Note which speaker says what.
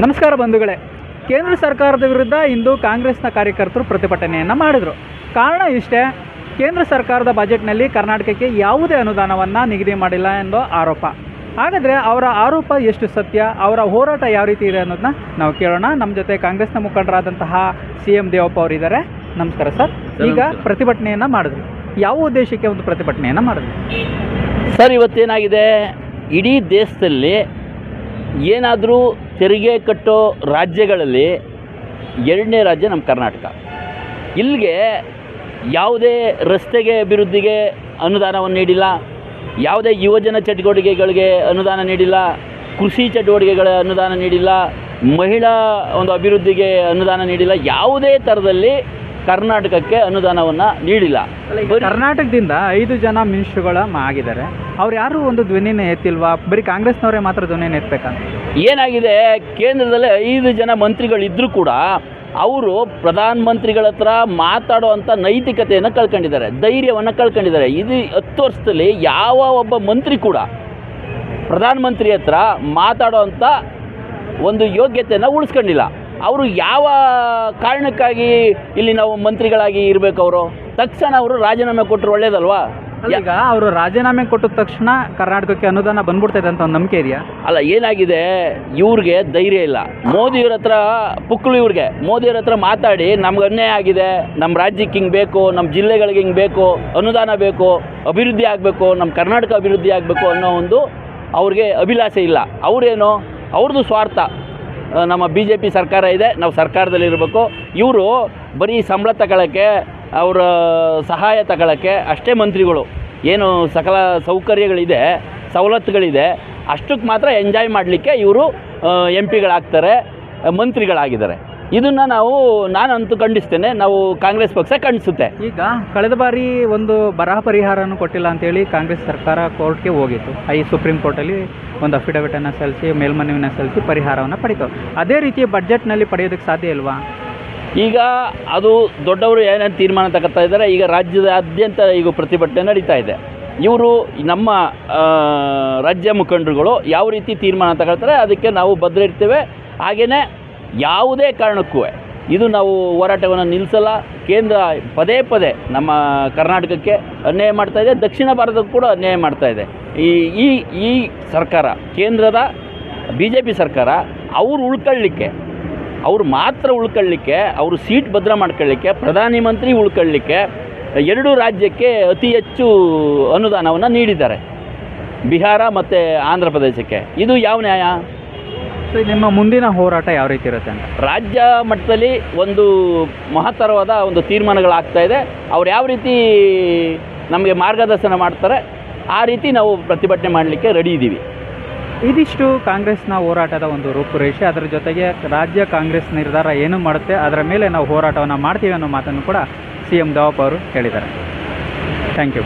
Speaker 1: ನಮಸ್ಕಾರ ಬಂಧುಗಳೇ. ಕೇಂದ್ರ ಸರ್ಕಾರದ ವಿರುದ್ಧ ಇಂದು ಕಾಂಗ್ರೆಸ್ನ ಕಾರ್ಯಕರ್ತರು ಪ್ರತಿಭಟನೆಯನ್ನು ಮಾಡಿದರು. ಕಾರಣ ಇಷ್ಟೇ ಕೇಂದ್ರ ಸರ್ಕಾರದ ಬಜೆಟ್ನಲ್ಲಿ ಕರ್ನಾಟಕಕ್ಕೆ ಯಾವುದೇ ಅನುದಾನವನ್ನು ನಿಗದಿ ಮಾಡಿಲ್ಲ ಎಂಬ ಆರೋಪ. ಹಾಗಾದರೆ ಅವರ ಆರೋಪ ಎಷ್ಟು ಸತ್ಯ ಅವರ ಹೋರಾಟ ಯಾವ ರೀತಿ ಇದೆ ಅನ್ನೋದನ್ನ ನಾವು ಕೇಳೋಣ. ನಮ್ಮ ಜೊತೆ ಕಾಂಗ್ರೆಸ್ನ ಮುಖಂಡರಾದಂತಹ ಸಿ ಎಂ ದೇವಪ್ಪ ಅವರಿದ್ದಾರೆ. ನಮಸ್ಕಾರ ಸರ್. ಈಗ. ಪ್ರತಿಭಟನೆಯನ್ನು ಮಾಡಿದ್ರು. ಯಾವ ಉದ್ದೇಶಕ್ಕೆ ಒಂದು ಪ್ರತಿಭಟನೆಯನ್ನು ಮಾಡಿದ್ರು?
Speaker 2: ಸರ್ ಇವತ್ತೇನಾಗಿದೆ? ಇಡೀ ದೇಶದಲ್ಲಿ ಏನಾದರೂ ತೆರಿಗೆ ಕಟ್ಟೋ ರಾಜ್ಯಗಳಲ್ಲಿ ಎರಡನೇ ರಾಜ್ಯ ನಮ್ಮ ಕರ್ನಾಟಕ. ಇಲ್ಲಿಗೆ ಯಾವುದೇ ರಸ್ತೆಗೆ ಅಭಿವೃದ್ಧಿಗೆ ಅನುದಾನವನ್ನು ನೀಡಿಲ್ಲ, ಯಾವುದೇ ಯುವಜನ ಚಟುವಟಿಕೆಗಳಿಗೆ ಅನುದಾನ ನೀಡಿಲ್ಲ, ಕೃಷಿ ಚಟುವಟಿಕೆಗಳ ಅನುದಾನ ನೀಡಿಲ್ಲ, ಮಹಿಳಾ ಒಂದು ಅಭಿವೃದ್ಧಿಗೆ ಅನುದಾನ ನೀಡಿಲ್ಲ, ಯಾವುದೇ ಥರದಲ್ಲಿ ಕರ್ನಾಟಕಕ್ಕೆ ಅನುದಾನವನ್ನು ನೀಡಿಲ್ಲ.
Speaker 1: ಕರ್ನಾಟಕದಿಂದ ಐದು ಜನ ಮಿನಿಸ್ಟ್ರುಗಳ ಆಗಿದ್ದಾರೆ. ಅವ್ರು ಯಾರು ಒಂದು ಧ್ವನಿನ ಎತ್ತಿಲ್ವಾ? ಬರೀ ಕಾಂಗ್ರೆಸ್ನವರೇ ಮಾತ್ರ ಧ್ವನಿನ ಎತ್ತಬೇಕಂತ
Speaker 2: ಏನಾಗಿದೆ? ಕೇಂದ್ರದಲ್ಲಿ ಐದು ಜನ ಮಂತ್ರಿಗಳಿದ್ದರೂ ಕೂಡ ಅವರು ಪ್ರಧಾನ ಮಂತ್ರಿಗಳ ಹತ್ರ ಮಾತಾಡುವಂಥ ನೈತಿಕತೆಯನ್ನು ಕಳ್ಕೊಂಡಿದ್ದಾರೆ. ಧೈರ್ಯವನ್ನು ಕಳ್ಕೊಂಡಿದ್ದಾರೆ. ಇದು ಹತ್ತು ವರ್ಷದಲ್ಲಿ ಯಾವ ಒಬ್ಬ ಮಂತ್ರಿ ಕೂಡ ಪ್ರಧಾನಮಂತ್ರಿ ಹತ್ರ ಮಾತಾಡುವಂಥ ಒಂದು ಯೋಗ್ಯತೆಯನ್ನು ಉಳಿಸ್ಕೊಂಡಿಲ್ಲ. ಅವರು ಯಾವ ಕಾರಣಕ್ಕಾಗಿ ಇಲ್ಲಿ ನಾವು ಮಂತ್ರಿಗಳಾಗಿ ಇರಬೇಕು ಅವರು ತಕ್ಷಣ ಅವರು ರಾಜೀನಾಮೆ ಕೊಟ್ಟರು ಒಳ್ಳೇದಲ್ವಾ?
Speaker 1: ಈಗ ಅವರು ರಾಜೀನಾಮೆ ಕೊಟ್ಟ ತಕ್ಷಣ ಕರ್ನಾಟಕಕ್ಕೆ ಅನುದಾನ ಬಂದ್ಬಿಡ್ತೈತೆ ಅಂತ ಒಂದು ನಂಬಿಕೆ ಇದೆಯಾ?
Speaker 2: ಅಲ್ಲ ಏನಾಗಿದೆ? ಇವ್ರಿಗೆ ಧೈರ್ಯ ಇಲ್ಲ. ಮೋದಿಯವ್ರ ಹತ್ರ ಪುಕ್ಕಳು ಇವ್ರಿಗೆ. ಮೋದಿಯವ್ರ ಹತ್ರ ಮಾತಾಡಿ ನಮ್ಗೆ ಅನ್ಯಾಯ ಆಗಿದೆ ನಮ್ಮ ರಾಜ್ಯಕ್ಕೆ ಹಿಂಗೆ ಬೇಕು ನಮ್ಮ ಜಿಲ್ಲೆಗಳಿಗೆ ಹಿಂಗೆ ಬೇಕು ಅನುದಾನ ಬೇಕು ಅಭಿವೃದ್ಧಿ ಆಗಬೇಕು ನಮ್ಮ ಕರ್ನಾಟಕ ಅಭಿವೃದ್ಧಿ ಆಗಬೇಕು ಅನ್ನೋ ಒಂದು ಅವ್ರಿಗೆ ಅಭಿಲಾಷೆ ಇಲ್ಲ. ಅವರೇನು? ಅವ್ರದ್ದು ಸ್ವಾರ್ಥ. ನಮ್ಮ ಬಿ ಜೆ ಪಿ ಸರ್ಕಾರ ಇದೆ, ನಾವು ಸರ್ಕಾರದಲ್ಲಿ ಇರಬೇಕು. ಇವರು ಬರೀ ಸಂಬಳ ತಗೊಳ್ಳೋಕ್ಕೆ ಅವರ ಸಹಾಯ ತಗೊಳ್ಳೋಕ್ಕೆ ಅಷ್ಟೇ ಮಂತ್ರಿಗಳು. ಏನು ಸಕಲ ಸೌಕರ್ಯಗಳಿದೆ, ಸವಲತ್ತುಗಳಿದೆ, ಅಷ್ಟಕ್ಕೆ ಮಾತ್ರ ಎಂಜಾಯ್ ಮಾಡಲಿಕ್ಕೆ ಇವರು ಎಂ ಪಿಗಳಾಗ್ತಾರೆ ಮಂತ್ರಿಗಳಾಗಿದ್ದಾರೆ. ಇದನ್ನು ನಾವು ನಾನಂತೂ ಖಂಡಿಸ್ತೇನೆ ನಾವು ಕಾಂಗ್ರೆಸ್ ಪಕ್ಷ ಖಂಡಿಸುತ್ತೆ.
Speaker 1: ಈಗ ಕಳೆದ ಬಾರಿ ಒಂದು ಬರಹ ಪರಿಹಾರನೂ ಕೊಟ್ಟಿಲ್ಲ ಅಂತೇಳಿ ಕಾಂಗ್ರೆಸ್ ಸರ್ಕಾರ ಕೋರ್ಟ್ಗೆ ಹೋಗಿತ್ತು. ಐ ಸುಪ್ರೀಂ ಕೋರ್ಟಲ್ಲಿ ಒಂದು ಅಫಿಡವಿಟನ್ನು ಸಲ್ಲಿಸಿ ಮೇಲ್ಮನವಿನ ಸಲ್ಲಿಸಿ ಪರಿಹಾರವನ್ನು ಪಡೀತು. ಅದೇ ರೀತಿ ಬಡ್ಜೆಟ್ನಲ್ಲಿ ಪಡೆಯೋದಕ್ಕೆ ಸಾಧ್ಯ ಇಲ್ವಾ?
Speaker 2: ಈಗ ಅದು ದೊಡ್ಡವರು ಏನೇನು ತೀರ್ಮಾನ ತಗೋತಾ ಇದ್ದಾರೆ ಈಗ ರಾಜ್ಯದಾದ್ಯಂತ ಈಗ ಪ್ರತಿಭಟನೆ ನಡೀತಾ ಇದೆ. ಇವರು ನಮ್ಮ ರಾಜ್ಯ ಮುಖಂಡರುಗಳು ಯಾವ ರೀತಿ ತೀರ್ಮಾನ ತಗೊಳ್ತಾರೆ ಅದಕ್ಕೆ ನಾವು ಭದ್ರ ಇರ್ತೇವೆ ಹಾಗೆಯೇ ಯಾವುದೇ ಕಾರಣಕ್ಕೂ ಇದು ನಾವು ಹೋರಾಟವನ್ನು ನಿಲ್ಲಿಸಲ್ಲ. ಕೇಂದ್ರ ಪದೇ ಪದೇ ನಮ್ಮ ಕರ್ನಾಟಕಕ್ಕೆ ಅನ್ಯಾಯ ಮಾಡ್ತಾ ಇದೆ. ದಕ್ಷಿಣ ಭಾರತಕ್ಕೂ ಕೂಡ ಅನ್ಯಾಯ ಮಾಡ್ತಾ ಇದೆ. ಈ ಈ ಈ ಸರ್ಕಾರ, ಕೇಂದ್ರದ ಬಿ ಜೆ ಪಿ ಸರ್ಕಾರ, ಅವರು ಉಳ್ಕೊಳ್ಳಿಕ್ಕೆ, ಅವ್ರು ಮಾತ್ರ ಉಳ್ಕೊಳ್ಳಿಕ್ಕೆ, ಅವರು ಸೀಟ್ ಭದ್ರ ಮಾಡ್ಕೊಳ್ಳಿಕ್ಕೆ, ಪ್ರಧಾನಿ ಮಂತ್ರಿ ಉಳ್ಕೊಳ್ಳಿಕ್ಕೆ ಎರಡು ರಾಜ್ಯಕ್ಕೆ ಅತಿ ಹೆಚ್ಚು ಅನುದಾನವನ್ನು ನೀಡಿದ್ದಾರೆ. ಬಿಹಾರ ಮತ್ತು ಆಂಧ್ರ ಪ್ರದೇಶಕ್ಕೆ. ಇದು ಯಾವ ನ್ಯಾಯ?
Speaker 1: ಸೊ ನಿಮ್ಮ ಮುಂದಿನ ಹೋರಾಟ ಯಾವ ರೀತಿ ಇರುತ್ತೆ ಅಂತ?
Speaker 2: ರಾಜ್ಯ ಮಟ್ಟದಲ್ಲಿ ಒಂದು ಮಹತ್ತರವಾದ ಒಂದು ತೀರ್ಮಾನಗಳಾಗ್ತಾ ಇದೆ. ಅವ್ರು ಯಾವ ರೀತಿ ನಮಗೆ ಮಾರ್ಗದರ್ಶನ ಮಾಡ್ತಾರೆ ಆ ರೀತಿ ನಾವು ಪ್ರತಿಭಟನೆ ಮಾಡಲಿಕ್ಕೆ ರೆಡಿ ಇದ್ದೀವಿ.
Speaker 1: ಇದಿಷ್ಟು ಕಾಂಗ್ರೆಸ್ನ ಹೋರಾಟದ ಒಂದು ರೂಪುರೇಷೆ. ಅದರ ಜೊತೆಗೆ ರಾಜ್ಯ ಕಾಂಗ್ರೆಸ್ ನಿರ್ಧಾರ ಏನು ಮಾಡುತ್ತೆ ಅದರ ಮೇಲೆ ನಾವು ಹೋರಾಟವನ್ನು ಮಾಡ್ತೀವಿ ಅನ್ನೋ ಮಾತನ್ನು ಕೂಡ ಸಿ ಎಂ ದೇವಪ್ಪ ಅವರು ಹೇಳಿದ್ದಾರೆ. Thank you